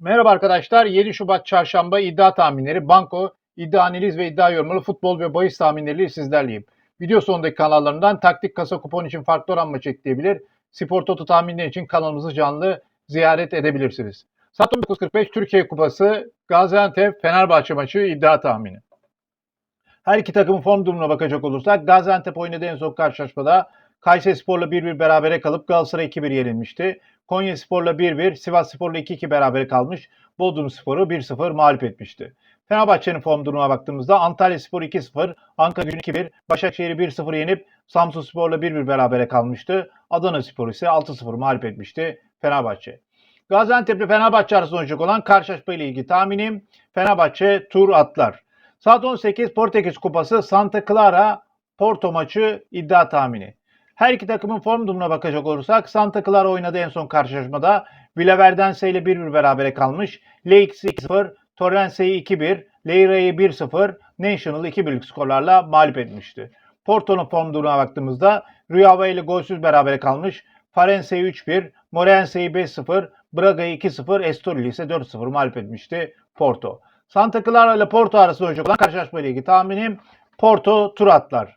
Merhaba arkadaşlar. 7 Şubat Çarşamba iddia tahminleri, banko, iddia analiz ve iddia yorumları, futbol ve bahis tahminleriyle sizlerleyim. Video sonundaki kanallarından taktik kasa kupon için farklı oran maçı ekleyebilir. Spor Toto tahminleri için kanalımızı canlı ziyaret edebilirsiniz. Saat 19.45 Türkiye Kupası Gaziantep Fenerbahçe maçı iddia tahmini. Her iki takımın form durumuna bakacak olursak Gaziantep oynadığı en son karşılaşmada Kayseri Spor'la 1-1 berabere kalıp Galatasaray 2-1 yenilmişti. Konya Spor'la 1-1, Sivas Spor'la 2-2 berabere kalmış. Bodrum Spor'u 1-0 mağlup etmişti. Fenerbahçe'nin form durumuna baktığımızda Antalya Spor 2-0, Ankara Gücü 2-1, Başakşehir'i 1-0 yenip Samsun Spor'la 1-1 berabere kalmıştı. Adana Spor ise 6-0 mağlup etmişti Fenerbahçe. Gaziantep ile Fenerbahçe arasında oynayacak olan karşılaşma ile ilgili tahminim Fenerbahçe tur atlar. Saat 18 Portekiz Kupası Santa Clara Porto maçı iddia tahmini. Her iki takımın form durumuna bakacak olursak Santa Clara oynadığı en son karşılaşmada Villaverdense ile 1-1 berabere kalmış. Leix'i 2-0, Torrense'yi 2-1, Leira'yı 1-0, National 2-1'lik skorlarla mağlup etmişti. Porto'nun form durumuna baktığımızda Rüyava ile golsüz berabere kalmış. Farense'yi 3-1, Morense'yi 5-0, Braga'yı 2-0, Estoril ise 4-0 mağlup etmişti Porto. Santa Clara ile Porto arasında oynayacak olan karşılaşma ile ilgili tahminim Porto tur atlar.